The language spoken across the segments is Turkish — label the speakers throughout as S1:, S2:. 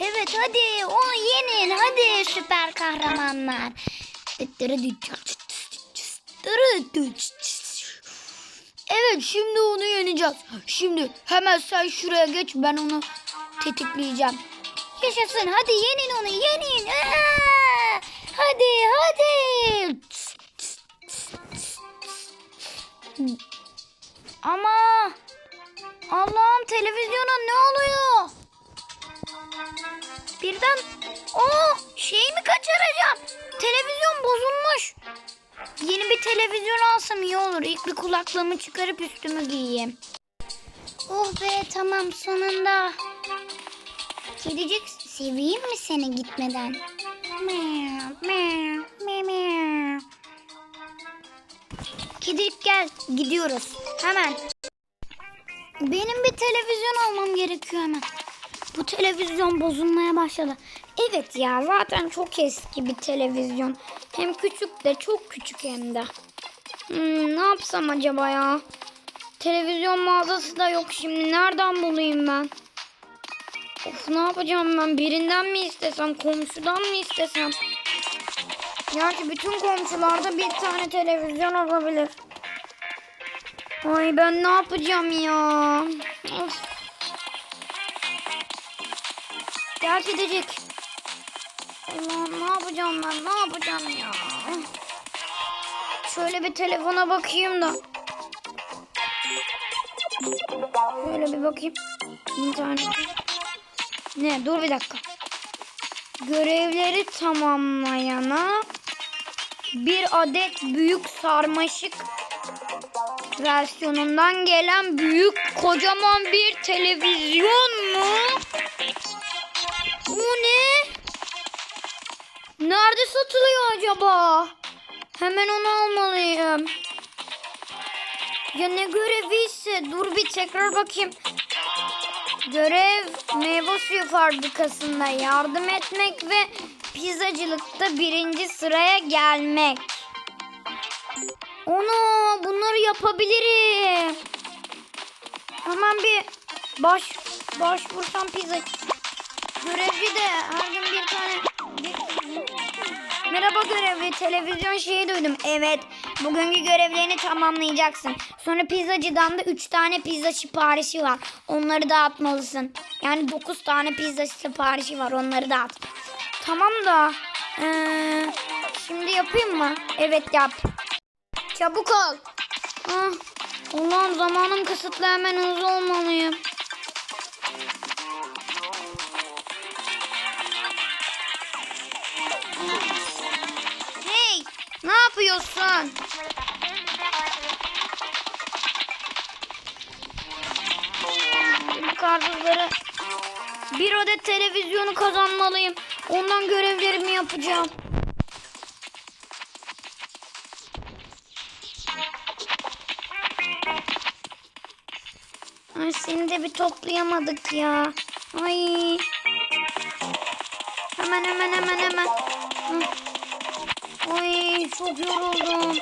S1: Evet hadi onu yenin hadi süper kahramanlar. Evet şimdi onu yeneceğiz. Şimdi hemen sen şuraya geç ben onu tetikleyeceğim. Yaşasın hadi yenin onu yenin. Hadi hadi. Televizyon alsam iyi olur. İlk bir kulaklığımı çıkarıp üstümü giyeyim. Oh be tamam sonunda. Kedicik seveyim mi seni gitmeden? Meow, meow, meow. Kedicik gel gidiyoruz hemen. Benim bir televizyon almam gerekiyor hemen. Bu televizyon bozulmaya başladı. Evet ya zaten çok eski bir televizyon. Hem küçük de çok küçük hem de. Hmm, ne yapsam acaba ya? Televizyon mağazası da yok şimdi. Nereden bulayım ben? Of ne yapacağım ben? Birinden mi istesem? Komşudan mı istesem? Gerçi bütün komşularda bir tane televizyon olabilir. Ay ben ne yapacağım ya? Of. Gel gidecek. Allah'ım ne yapacağım ben? Ne yapacağım ya? Şöyle bir telefona bakayım da. Şöyle bir bakayım. İnternet. Ne? Dur bir dakika. Görevleri tamamlayana bir adet büyük sarmaşık versiyonundan gelen büyük kocaman bir televizyon mu? Bu ne? Nerede satılıyor acaba? Hemen onu almalıyım. Ya ne göreviyse dur bir tekrar bakayım. Görev meyve suyu fabrikasında yardım etmek ve pizzacılıkta birinci sıraya gelmek. Onu bunları yapabilirim. Hemen bir baş başvursam pizza. Görevli de her gün bir tane Merhaba görevli televizyon şeyi duydum. Evet bugünkü görevlerini tamamlayacaksın. Sonra pizzacıdan da 3 tane pizza siparişi var. Onları dağıtmalısın. Yani 9 tane pizza siparişi var onları dağıt. Tamam da eee, şimdi yapayım mı? Evet yap. Çabuk ol. Ah, Allah'ım zamanım kısıtlı hemen hızlı olmalıyım. Yapıyorsun? Bu bir adet televizyonu kazanmalıyım. Ondan görevlerimi yapacağım. Ay seni de bir toplayamadık ya. Ay. Hemen hemen hemen hemen. Hı. Çok yoruldum.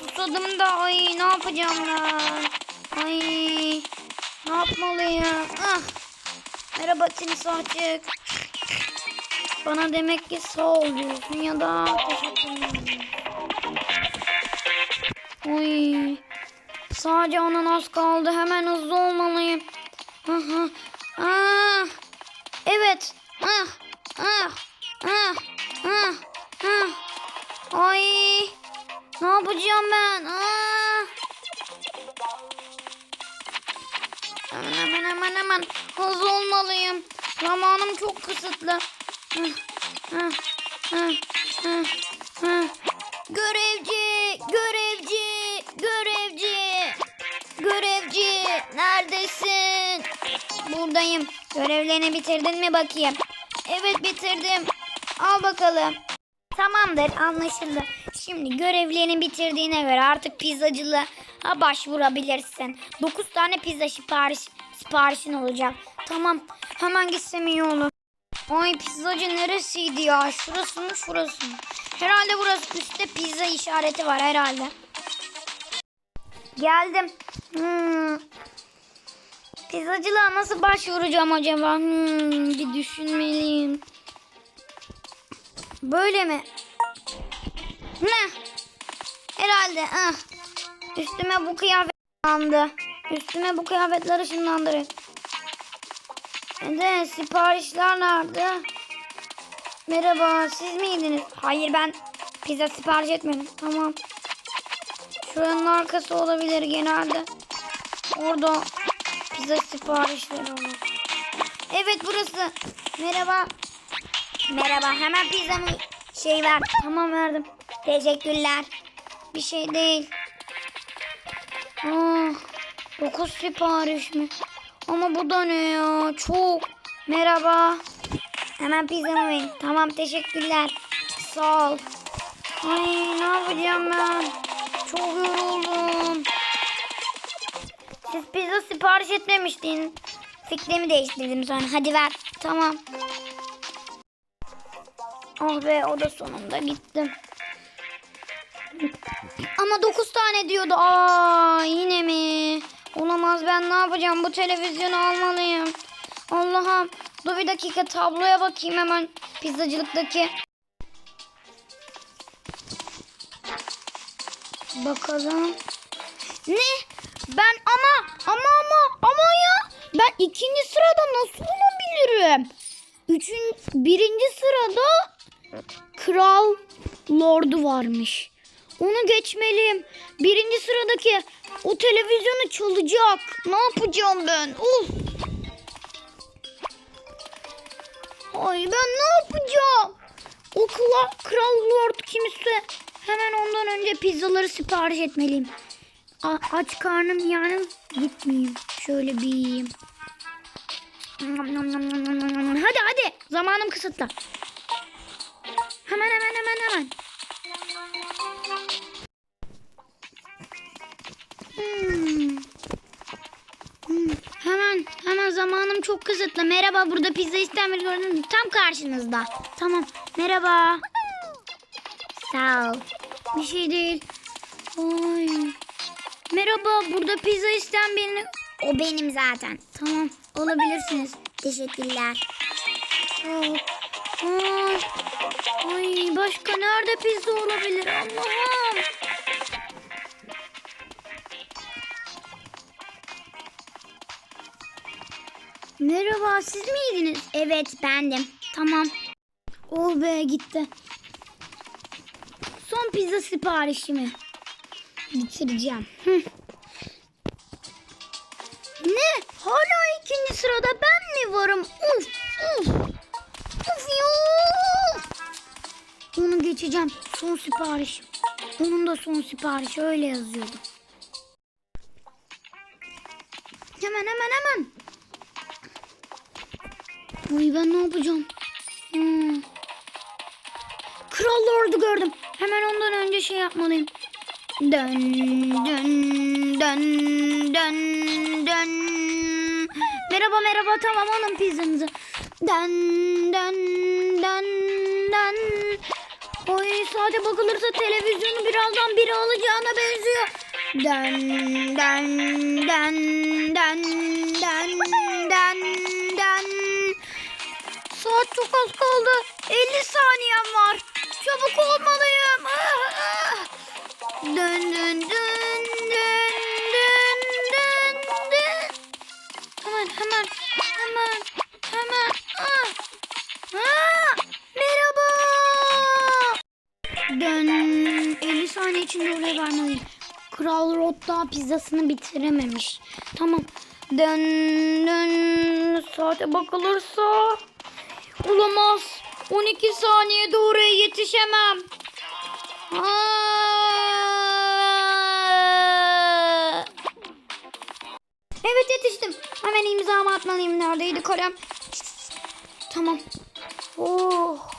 S1: Susadım da ay ne yapacağım ben? Ay ne yapmalıyım? Ah. Merhaba timsahçık. Bana demek ki sağ ol diyorsun ya da teşekkür ederim. Oy. Sadece onun az kaldı. Hemen hızlı olmalıyım. Aha. Ah. Evet. Ah. Ah. Ah. Ah. Ah. Yapacağım ben? Ah. Hemen hemen hemen hemen hızlı olmalıyım. Zamanım çok kısıtlı. Ah, ah. Görevci, görevci, görevci, görevci, neredesin? Buradayım. Görevlerini bitirdin mi bakayım? Evet bitirdim. Al bakalım. Tamamdır anlaşıldı. Şimdi görevlerini bitirdiğine göre artık pizzacılığa başvurabilirsin. 9 tane pizza sipariş, siparişin olacak. Tamam hemen gitsem iyi olur. Ay pizzacı neresiydi ya? Şurası mı şurası mı? Herhalde burası üstte pizza işareti var herhalde. Geldim. Hmm, Pizzacılığa nasıl başvuracağım acaba? Hmm, bir düşünmeliyim. Böyle mi? Ne? Herhalde. Ah. Üstüme bu kıyafet ışınlandı. Üstüme bu kıyafetler ışınlandı. De siparişler nerede? Merhaba siz miydiniz? Hayır ben pizza sipariş etmedim. Tamam. Şuranın arkası olabilir genelde. Orada pizza siparişleri olur. Evet burası. Merhaba. Merhaba hemen pizzamı şey ver. Tamam verdim. Teşekkürler. Bir şey değil. Ah, dokuz sipariş mi? Ama bu da ne ya? Çok. Merhaba. Hemen pizzamı verin. Tamam teşekkürler. Sağ ol. Ay ne yapacağım ben? Çok yoruldum. Siz pizza sipariş etmemiştiniz. Fikrimi değiştirdim sonra. Hadi ver. Tamam. Oh be o da sonunda gitti. Ama 9 tane diyordu. Aa yine mi? Olamaz ben ne yapacağım? Bu televizyonu almalıyım. Allah'ım. Dur bir dakika tabloya bakayım hemen pizzacılıktaki. Bakalım. Ne? Ben ama ama ama ama ya ben ikinci sırada nasıl olabilirim? Üçün, birinci sırada Kral Lord'u varmış. Onu geçmeliyim. Birinci sıradaki o televizyonu çalacak. Ne yapacağım ben? Uf. Ay ben ne yapacağım? O kla- Kral Lord kimse hemen ondan önce pizzaları sipariş etmeliyim. A- aç karnım yani gitmeyeyim. Şöyle bir yiyeyim. Hadi hadi. Zamanım kısıtlı. Hemen hemen hemen hemen. Hmm. Hmm, Hemen hemen zamanım çok kısıtlı. Merhaba burada pizza istenmeli gördünüz mü? Tam karşınızda. Tamam. Merhaba. Sağ ol. Bir şey değil. Ay. Merhaba burada pizza isten birini. O benim zaten. Tamam olabilirsiniz. Teşekkürler. Sağ ol. Ay. Başka nerede pizza olabilir Allah'ım. Merhaba siz miydiniz? Evet bendim. Tamam. Oh be gitti. Son pizza siparişimi bitireceğim. Hı. Ne? Hala ikinci sırada ben mi varım? Uf uf. Uf ya. Onu geçeceğim. Son sipariş. Onun da son siparişi öyle yazıyordu. Hemen hemen hemen. Ay ben ne yapacağım? Hmm. Kral Lord'u gördüm. Hemen ondan önce şey yapmalıyım. Dön dön dön dön dön. Merhaba merhaba tamam alın pizzanızı. Dön dön dön dön. Oy saate bakılırsa televizyonu birazdan biri alacağına benziyor. Dön dön dön dön dön dön dön. Saat çok az kaldı. 50 saniyem var. Çabuk olmalıyım. Ah, ah. Dön dön dön Dön. 50 saniye içinde oraya varmalıyım. Kral Rod daha pizzasını bitirememiş. Tamam. Dön dön. Saate bakılırsa. Olamaz. 12 saniyede oraya yetişemem. Aa! Evet yetiştim. Hemen imzamı atmalıyım. Neredeydi kalem? Tamam. Oh.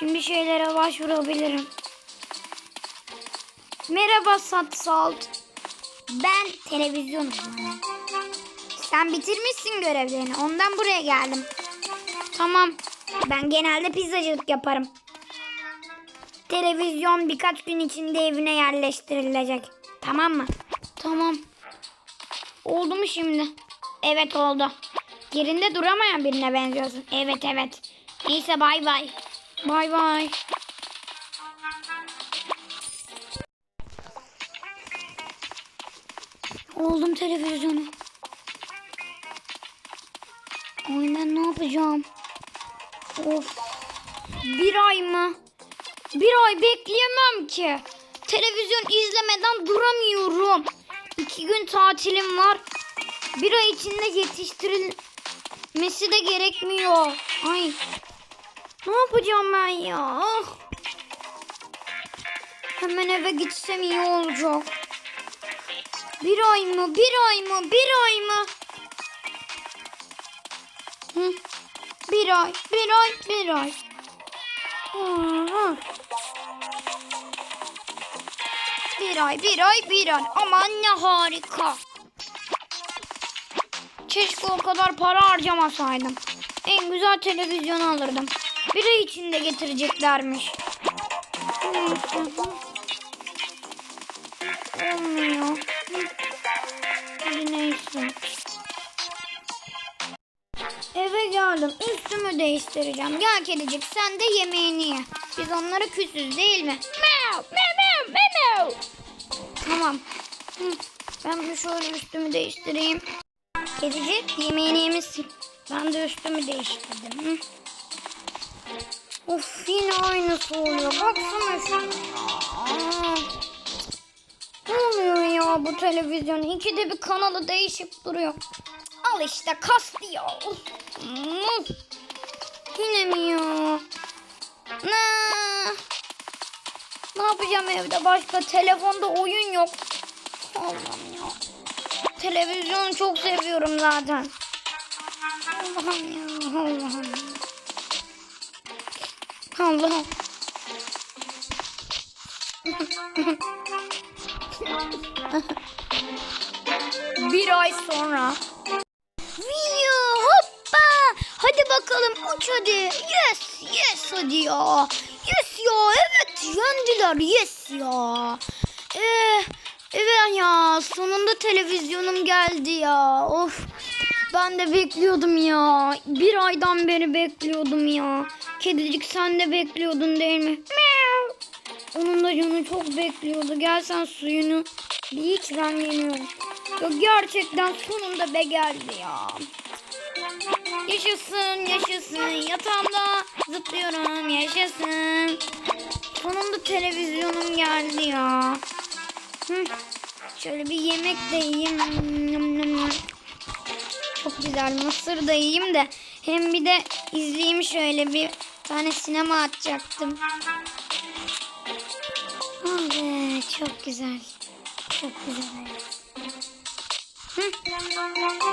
S1: Şimdi şeylere başvurabilirim. Merhaba Sat Salt. Ben televizyon uzmanıyım. Sen bitirmişsin görevlerini. Ondan buraya geldim. Tamam. Ben genelde pizzacılık yaparım. Televizyon birkaç gün içinde evine yerleştirilecek. Tamam mı? Tamam. Oldu mu şimdi? Evet oldu. Yerinde duramayan birine benziyorsun. Evet evet. Neyse bay bay. Bay bay. Oldum televizyonu. Ay ben ne yapacağım? Of. Bir ay mı? Bir ay bekleyemem ki. Televizyon izlemeden duramıyorum. İki gün tatilim var. Bir ay içinde yetiştirilmesi de gerekmiyor. Ay. Ne yapacağım ben ya? Hemen eve gitsem iyi olacak. Bir ay mı? Bir ay mı? Bir ay mı? Hı? Bir ay, bir ay, bir ay. Hı. Bir ay, bir ay, bir ay. Aman ne harika. Keşke o kadar para harcamasaydım. En güzel televizyonu alırdım. Bir ay içinde getireceklermiş. Olmuyor. Hadi neyse. Eve geldim. Üstümü değiştireceğim. Gel kedicik sen de yemeğini ye. Biz onlara küsüz değil mi? Meow, meow, meow, meow. Tamam. Ben bir şöyle üstümü değiştireyim. Kedicik yemeğini yemişsin. Ben de üstümü değiştirdim. Hı. Of yine aynısı oluyor. Baksana. Aa. Ne oluyor ya bu televizyon? İkide bir kanalı değişip duruyor. Al işte kastı ya. Yine mi ya? Ne? Ne yapacağım evde başka? Telefonda oyun yok. Allah'ım ya. Televizyonu çok seviyorum zaten. Allah'ım ya. Allah'ım. Allah'ım. Bir ay sonra. Video hoppa. Hadi bakalım uç hadi. Yes yes hadi ya. Yes ya evet yendiler yes ya. Ee, evet ya sonunda televizyonum geldi ya. Of. Ben de bekliyordum ya. Bir aydan beri bekliyordum ya. Kedicik sen de bekliyordun değil mi? Meow. Onun da canı çok bekliyordu. Gel sen suyunu bir iç ben yemiyorum. Yok gerçekten sonunda be geldi ya. Yaşasın yaşasın yatağımda zıplıyorum yaşasın. Sonunda televizyonum geldi ya. Hı. Şöyle bir yemek de yiyeyim. Çok güzel mısır da yiyeyim de hem bir de izleyeyim şöyle bir tane sinema açacaktım. Evet çok güzel. Çok güzel. Hı.